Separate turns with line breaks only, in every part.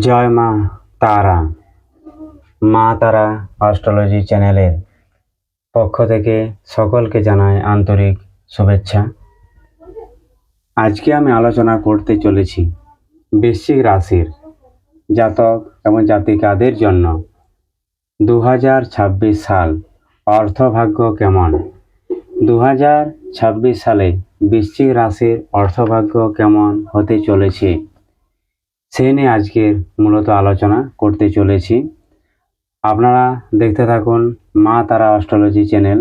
জয় মা তারা। মা তারা অস্ট্রোলজি চ্যানেলের পক্ষ থেকে সকলকে জানাই আন্তরিক শুভেচ্ছা। আজকে আমি আলোচনা করতে চলেছি বৃশ্চিক রাশির জাতক এবং জাতিকাদের জন্য দু সাল অর্থভাগ্য কেমন? দু সালে বৃশ্চিক রাশির অর্থভাগ্য কেমন হতে চলেছে? সে নিয়ে আজকের মূলত আলোচনা করতে চলেছি। আপনারা দেখতে থাকুন মা তারা অস্ট্রোলজি চ্যানেল।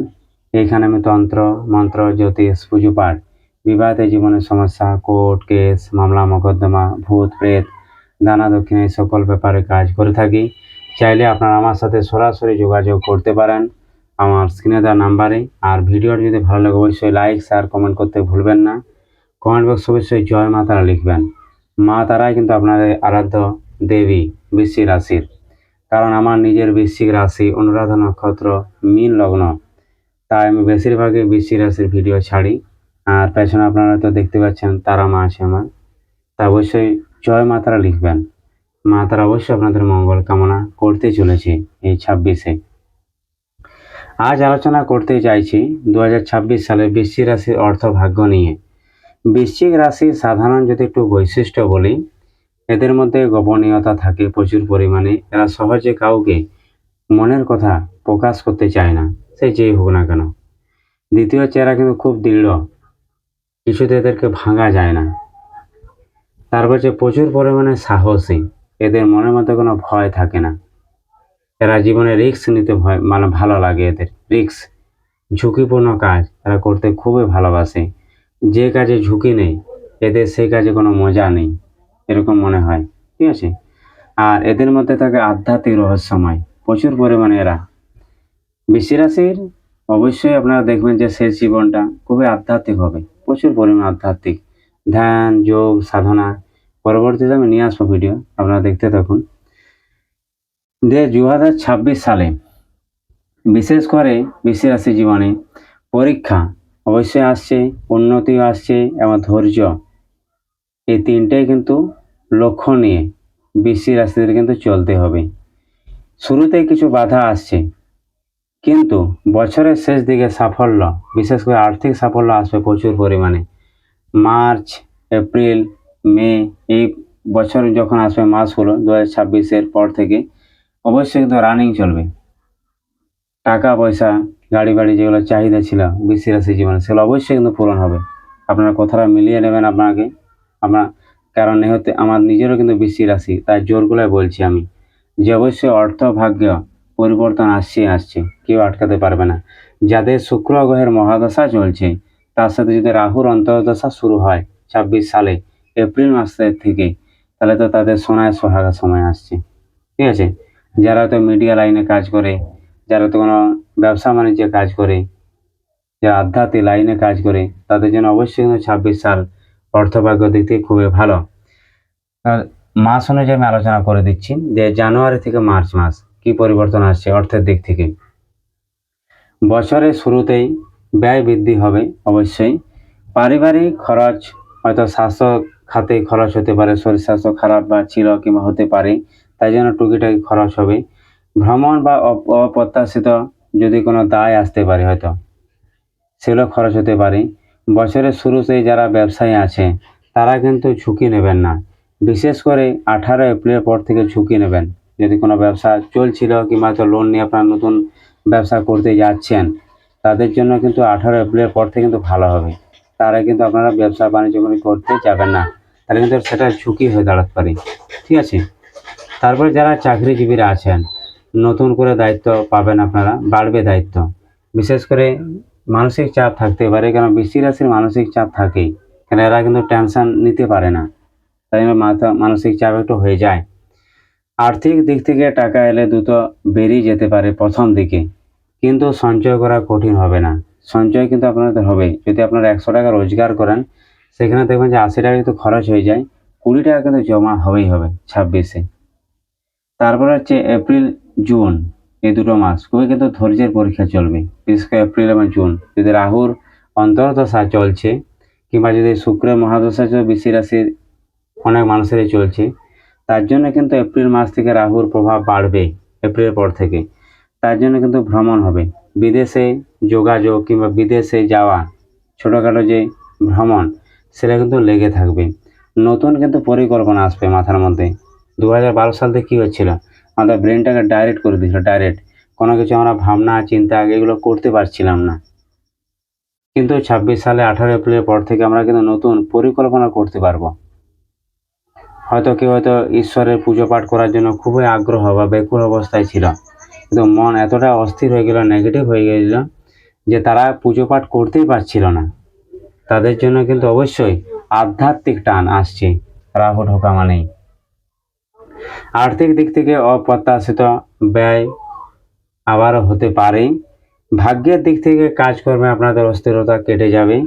এখানে আমি তন্ত্র, মন্ত্র, জ্যোতিষ, পুজো পাঠ, বিবাহিত জীবনের সমস্যা, কোর্ট, কেস, মামলা, মোকদ্দমা, ভূত, প্রেত দানা দক্ষিণ এই সকল ব্যাপারে কাজ করে থাকি। চাইলে আপনারা আমার সাথে সরাসরি যোগাযোগ করতে পারেন আমার স্ক্রিনে দেওয়া নাম্বারে। আর ভিডিওটি যদি ভালো লাগে, অবশ্যই লাইক, শেয়ার, কমেন্ট করতে ভুলবেন না। কমেন্ট বক্স অবশ্যই জয় মা তারা লিখবেন। মা তারাই কিন্তু আপনাদের আরাধ্য দেবী, বৃশ্চিক রাশির। কারণ আমার নিজের বৃশ্চিক রাশি অনুরাধা নক্ষত্র মীন লগ্ন। তাই আমি বেশিরভাগই বৃশ্চিক রাশির ভিডিও ছাড়ি। আর পেছনে আপনারা তো দেখতে পাচ্ছেন, তারা মা আছে আমার। তা অবশ্যই জয় মা তারা লিখবেন। মা তারা অবশ্যই আপনাদের মঙ্গল কামনা করতে চলেছে এই ছাব্বিশে। আজ আলোচনা করতে চাইছি দু হাজার ছাব্বিশ সালে বৃশ্চিক রাশির অর্থ ভাগ্য নিয়ে। বৃশ্চিক রাশির সাধারণ যদি একটু বৈশিষ্ট্য বলি, এদের মধ্যে গোপনীয়তা থাকে প্রচুর পরিমাণে। এরা সহজে কাউকে মনের কথা প্রকাশ করতে চায় না, সে যেই হোক না কেন। দ্বিতীয় এরা কিন্তু খুব দৃঢ়, কিছুতে এদেরকে ভাঙা যায় না। তারপর হচ্ছে প্রচুর পরিমাণে সাহসী, এদের মনের মধ্যে কোনো ভয় থাকে না। এরা জীবনে রিক্স নিতে ভয় মানে ভালো লাগে এদের। রিক্স ঝুঁকিপূর্ণ কাজ এরা করতে খুবই ভালোবাসে। যে কাজে ঝুঁকি নেই, এদের সেই কাজে কোনো মজা নেই, এরকম মনে হয়, ঠিক আছে? আর এদের মধ্যে থাকে আধ্যাত্মিক রহস্যময়, প্রচুর পরিমাণে এরা। বৃষ্টি রাশির অবশ্যই আপনারা দেখবেন যে সেই জীবনটা খুবই আধ্যাত্মিক হবে, প্রচুর পরিমাণ আধ্যাত্মিক। ধ্যান, যোগ, সাধনা, পরবর্তীতে আমি নিয়ে আসব ভিডিও আপনারা দেখতে থাকুন। দু ছাব্বিশ সালে বিশেষ করে বৃষ্টি রাশি জীবনে পরীক্ষা অবশ্যই আসছে, উন্নতিও আসছে, এবং ধৈর্য। এই তিনটেই কিন্তু লক্ষ্য নিয়ে বৃষ্টি রাশিদের কিন্তু চলতে হবে। শুরুতে কিছু বাধা আসছে, কিন্তু বছরের শেষ দিকে সাফল্য, বিশেষ করে আর্থিক সাফল্য আসবে প্রচুর পরিমাণে। মার্চ, এপ্রিল, মে, এই বছর যখন আসবে মাসগুলো, দু হাজার ছাব্বিশের পর থেকে অবশ্যই কিন্তু রানিং চলবে। টাকা পয়সা গাড়ি বাড়ি যেগুলো চাহিদা ছিল বৃষ্টি রাশি জীবনে, সেগুলো অবশ্যই কিন্তু পূরণ হবে। আপনারা কথাটা মিলিয়ে নেবেন আপনাকে। আমরা, কারণ হতে আমার নিজেরও কিন্তু বৃষ্টি রাশি তাই জোর গলায় বলছি আমি যে অবশ্যই অর্থ ভাগ্য পরিবর্তন আসছে আসছে, কেউ আটকাতে পারবে না। যাদের শুক্র গ্রহের মহাদশা চলছে, তার সাথে যদি রাহুর অন্তর্দশা শুরু হয়, ছাব্বিশ সালে, এপ্রিল মাসের থেকে, তাহলে তো তাদের সোনায় সোহাগা সময় আসছে। ঠিক আছে? যারা তো মিডিয়া লাইনে কাজ করে যারা তো কোনো ব্যবসা বাণিজ্যে কাজ করে, যারা আধ্যাত্মিক লাইনে কাজ করে, তাদের জন্য অবশ্যই কিন্তু ছাব্বিশ সাল অর্থভাগ্য দিক থেকে খুবই ভালো। আর মাস অনুযায়ী আমি আলোচনা করে দিচ্ছি যে জানুয়ারি থেকে মার্চ মাস কি পরিবর্তন আসছে অর্থের দিক থেকে। বছরের শুরুতেই ব্যয় বৃদ্ধি হবে অবশ্যই। পারিবারিক খরচ হয়তো স্বাস্থ্য খাতে খরচ হতে পারে, শরীর স্বাস্থ্য খারাপ বা ছিল কিংবা হতে পারে, তাই জন্য টুকিটাকি খরচ হবে। ভ্রমণ বা অপ- অপ্রত্যাশিত যদি কোনো দায় আসতে পারে হয়তো। সেগুলো খরচ হতে পারে। বছরের শুরুতেই যারা ব্যবসায়ী আছে, তারা কিন্তু ঝুঁকি নেবেন না। বিশেষ করে আঠারো এপ্রিলের পর থেকে ঝুঁকি নেবেন। যদি কোনো ব্যবসা চলছিল কিংবা তো লোন নিয়ে আপনার নতুন ব্যবসা করতে যাচ্ছেন, তাদের জন্য কিন্তু আঠারো এপ্রিলের পর থেকে কিন্তু ভালো হবে। তারা কিন্তু আপনারা ব্যবসা বাণিজ্য করতে যাবেন না। তাহলে কিন্তু সেটা ঝুঁকি হয়ে দাঁড়াতে পারে। ঠিক আছে? তারপরে যারা চাকরিজীবীরা আছেন নতুন করে দায়িত্ব পাবেন আপনারা, বাড়বে দায়িত্ব। বিশেষ করে মানসিক চাপ থাকতে পারে কারণ বৃষ্টি রাশির মানসিক চাপ থাকেই। কারণ এরা কিন্তু টেনশন নিতে পারে না। তাই মাথা, মানসিক চাপ একটু হয়ে যায়। আর্থিক দিক থেকে টাকা এলে দ্রুত বেরিয়ে যেতে পারে প্রথম দিকে। কিন্তু সঞ্চয় করা কঠিন হবে না। সঞ্চয় কিন্তু আপনাদের হবে। যদি আপনারা একশো টাকা রোজগার করেন, সেখানে দেখবেন যে আশি টাকা কিন্তু খরচ হয়ে যায়। কুড়ি টাকা কিন্তু জমা হবেই হবে ছাব্বিশে। তারপরে হচ্ছে এপ্রিল জুন এই দুটো মাস। খুবই কিন্তু ধৈর্যের পরীক্ষা চলবে। বিশেষ করে এপ্রিল এবং জুন। যদি রাহুর অন্তর্দশা চলছে, কিংবা যদি শুক্রের মহাদশা বৃষ্টি রাশির অনেক মানুষেরই চলছে, তার জন্য কিন্তু এপ্রিল মাস থেকে রাহুর প্রভাব বাড়বে এপ্রিলের পর থেকে। তার জন্য কিন্তু ভ্রমণ হবে। বিদেশে যোগাযোগ কিংবা বিদেশে যাওয়া, ছোটোখাটো যে ভ্রমণ, সেটা কিন্তু লেগে থাকবে। নতুন কিন্তু পরিকল্পনা আসবে মাথার মধ্যে। দু হাজার বারো সাল থেকে কী হচ্ছিল? আমাদের ব্রেনটাকে ডাইরেক্ট করে দিয়েছিল ডাইরেক্ট কোনো কিছু আমরা ভাবনা, চিন্তা, এগুলো করতে পারছিলাম না। কিন্তু ছাব্বিশ সালে আঠারো এপ্রিলের পর থেকে আমরা কিন্তু নতুন পরিকল্পনা করতে পারব। হয়তো কেউ হয়তো ঈশ্বরের পুজো পাঠ করার জন্য খুবই আগ্রহ বা ব্যাকুল অবস্থায় ছিল। কিন্তু মন এতটা অস্থির হয়ে গেল নেগেটিভ হয়ে গেছিল যে তারা পুজো পাঠ করতেই পারছিল না। তাদের জন্য কিন্তু অবশ্যই আধ্যাত্মিক টান আসছে। রাহু ঢোকা মানেই। আর্থিক দিক থেকে অপ্রত্যাশিত ব্যয় আবারও হতে পারে। ভাগ্যের দিক থেকে কাজকর্মে আপনাদের অস্থিরতা কেটে যাবে।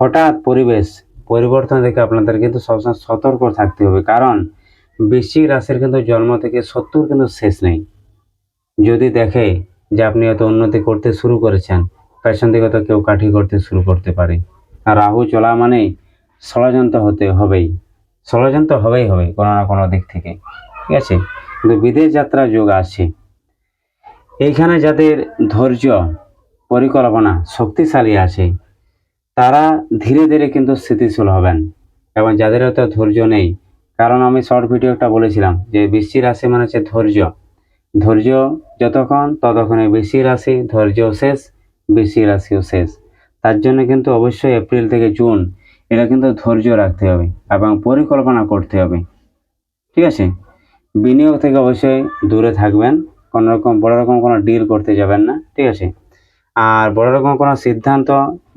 হঠাৎ পরিবেশ পরিবর্তন দেখে আপনাদের কিন্তু সবসময় সতর্ক থাকতে হবে। কারণ বৃশ্চিক রাশির কিন্তু জন্ম থেকে শত্রুর কিন্তু শেষ নেই। যদি দেখে যে আপনি হয়তো উন্নতি করতে শুরু করেছেন পেছন দিকে তো কেউ কাঠি করতে শুরু করতে পারে। আর রাহু চলা মানেই ষড়যন্ত্র হতে হবেই। ষড়যন্ত্র হবেই হবে কোনো না কোনো দিক থেকে। ঠিক আছে? কিন্তু বিদেশ যাত্রা যোগ আছে এইখানে যাদের ধৈর্য, পরিকল্পনা শক্তিশালী আছে, তারা ধীরে ধীরে কিন্তু স্থিতিশীল হবেন। এবং যাদের হয়তো ধৈর্য নেই, কারণ আমি শর্ট ভিডিও একটা বলেছিলাম যে বৃষ্টি রাশি মানে হচ্ছে ধৈর্য। ধৈর্য যতক্ষণ, ততক্ষণে বৃষ্টি রাশি ধৈর্য শেষ, বৃষ্টি রাশিও শেষ। তার জন্য কিন্তু অবশ্যই এপ্রিল থেকে জুন, এটা কিন্তু ধৈর্য রাখতে হবে এবং পরিকল্পনা করতে হবে। ঠিক আছে? বিনিয়োগ থেকে অবশ্যই দূরে থাকবেন। কোনো রকম, বড় রকম কোনো ডিল করতে যাবেন না, ঠিক আছে? আর বড় রকম কোনো সিদ্ধান্ত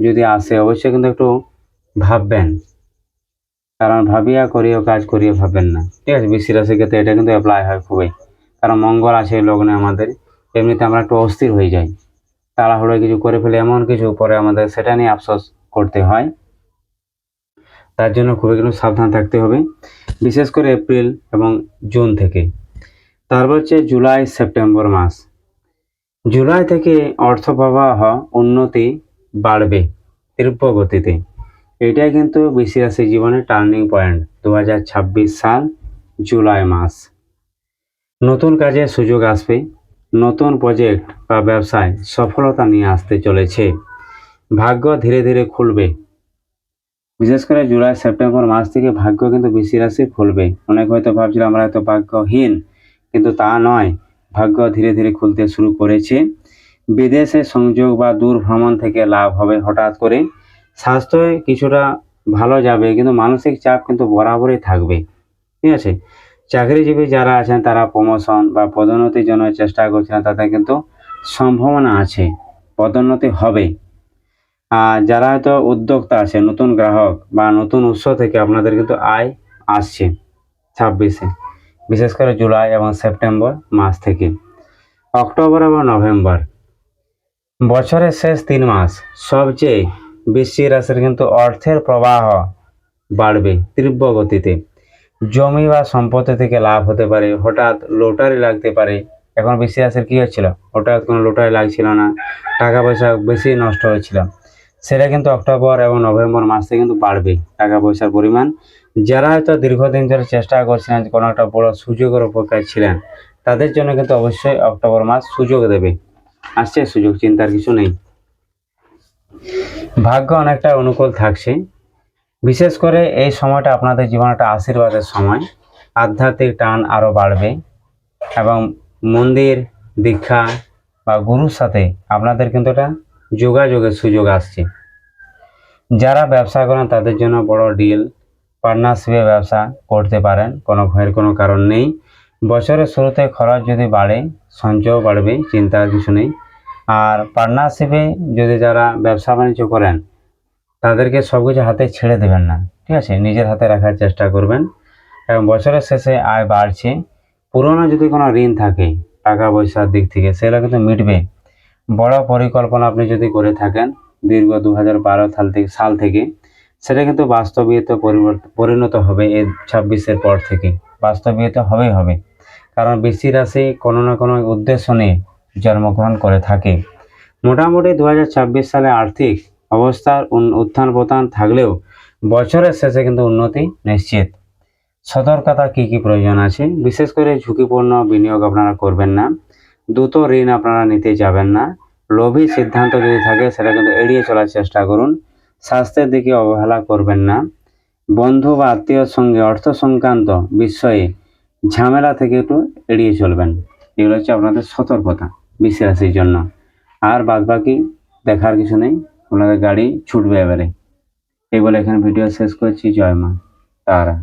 যদি আসে, অবশ্যই কিন্তু একটু ভাববেন। কারণ ভাবিয়া করিও কাজ করিয়ে ভাববেন না, ঠিক আছে? বৃষ্টি রাশির ক্ষেত্রে এটা কিন্তু অ্যাপ্লাই হয় খুবই। কারণ মঙ্গল আছে লগ্নে আমাদের, এমনিতে আমরা একটু অস্থির হয়ে যাই। তাড়াহুড়ো কিছু করে ফেলে এমন কিছু পরে আমাদের সেটা নিয়ে আফসোস করতে হয়। তার জন্য খুবই কিন্তু সাবধান থাকতে হবে, বিশেষ করে এপ্রিল এবং জুন থেকে। তারপর হচ্ছে জুলাই, সেপ্টেম্বর মাস। জুলাই থেকে অর্থ প্রবাহ উন্নতি বাড়বে তীব্র গতিতে এটাই কিন্তু বৃষি রাশির জীবনের টার্নিং পয়েন্ট দু হাজার ছাব্বিশ সাল, জুলাই মাস। নতুন কাজের সুযোগ আসবে, নতুন প্রজেক্ট বা ব্যবসায় সফলতা নিয়ে আসতে চলেছে। ভাগ্য ধীরে ধীরে খুলবে। বিশেষ করে জুলাই, সেপ্টেম্বর মাস থেকে ভাগ্য কিন্তু বৃষি রাশি খুলবে। অনেক হয়তো ভাবছিল আমরা হয়তো ভাগ্যহীন, কিন্তু তা নয়। ভাগ্য ধীরে ধীরে খুলতে শুরু করেছে। বিদেশে সংযোগ বা দূর ভ্রমণ থেকে লাভ হবে হঠাৎ করে। স্বাস্থ্যে কিছুটা ভালো যাবে, কিন্তু মানসিক চাপ কিন্তু বরাবরই থাকবে। ঠিক আছে? চাকরিজীবী যারা আছেন, তারা প্রমোশন বা পদোন্নতির জন্য চেষ্টা করছেন তাদের কিন্তু সম্ভাবনা আছে। পদোন্নতি হবে। যারা হয়তো উদ্যোক্তা আছে, নতুন গ্রাহক বা নতুন উৎস থেকে আপনাদের কিন্তু আয় আসছে ছাব্বিশে, বিশেষ করে জুলাই এবং সেপ্টেম্বর মাস থেকে। অক্টোবর এবং নভেম্বর, বছরের শেষ তিন মাস, সবচেয়ে বৃশ্চিক রাশির কিন্তু অর্থের প্রবাহ বাড়বে তীব্র গতিতে। জমি বা সম্পত্তি থেকে লাভ হতে পারে, হঠাৎ লটারি লাগতে পারে। এখন বৃশ্চিক রাশির কী হচ্ছিল? হঠাৎ কোনো লটারি লাগছিল না, টাকা পয়সা বেশি নষ্ট হচ্ছিল। সেটা কিন্তু অক্টোবর এবং নভেম্বর মাসে কিন্তু বাড়বে টাকা পয়সার পরিমাণ। যারা হয়তো দীর্ঘদিন ধরে চেষ্টা করছিলেন কোনো একটা বড় সুযোগের অপেক্ষায় ছিলেন, তাদের জন্য কিন্তু অবশ্যই অক্টোবর মাস সুযোগ দেবে। আসছে সুযোগ, চিন্তার কিছু নেই। ভাগ্য অনেকটা অনুকূল থাকছে। বিশেষ করে এই সময়টা আপনাদের জীবনে একটা আশীর্বাদের সময়। আধ্যাত্মিক টান আরও বাড়বে এবং মন্দির, দীক্ষা বা গুরুর সাথে আপনাদের কিন্তু একটা যোগাযোগের সুযোগ আসছে। যারা ব্যবসা করেন, তাদের জন্য বড় ডিল পার্টনারশিপে ব্যবসা করতে পারেন, কোনো ভয়ের কোনো কারণ নেই। বছরের শুরুতে খরচ যদি বাড়ে সঞ্চয় বাড়বে চিন্তার কিছু নেই। আর পার্টনারশিপে যদি যারা ব্যবসা বাণিজ্য করেন, তাদেরকে সব কিছু হাতে ছেড়ে দেবেন না, ঠিক আছে? নিজের হাতে রাখার চেষ্টা করবেন। এবং বছরের শেষে আয় বাড়ছে। পুরনো যদি কোনো ঋণ থাকে, টাকা পয়সার দিক থেকে, সেগুলো কিন্তু মিটবে। বড় পরিকল্পনা আপনি যদি করে থাকেন দীর্ঘ দু হাজার বারো সাল থেকে সাল থেকে, সেটা কিন্তু বাস্তবিত পরিণত হবে এই ছাব্বিশের পর থেকে। বাস্তবিত হবেই হবে। কারণ বেশি রাশি কোনো না কোনো উদ্দেশ্য নিয়ে জন্মগ্রহণ করে থাকে। মোটামুটি দু হাজার ছাব্বিশ সালে আর্থিক অবস্থার উত্থান পতন থাকলেও বছরের শেষে কিন্তু উন্নতি নিশ্চিত। সতর্কতা কি কি প্রয়োজন আছে? বিশেষ করে ঝুঁকিপূর্ণ বিনিয়োগ আপনারা করবেন না। দ্রুত ঋণ আপনারা নিতে যাবেন না। লোভী সিদ্ধান্ত যদি থাকে, সেটা কিন্তু এড়িয়ে চলার চেষ্টা করুন। স্বাস্থ্যের দিকে অবহেলা করবেন না। বন্ধু বা আত্মীয়র সঙ্গে অর্থ সংক্রান্ত বিষয়ে ঝামেলা থেকে একটু এড়িয়ে চলবেন। এগুলো হচ্ছে আপনাদের সতর্কতা রাশির জন্য। আর বাদ বাকি দেখার কিছু নেই। আপনাদের গাড়ি ছুটবে এবারে। এই বলে এখানে ভিডিও শেষ করছি। জয় মা, তারা।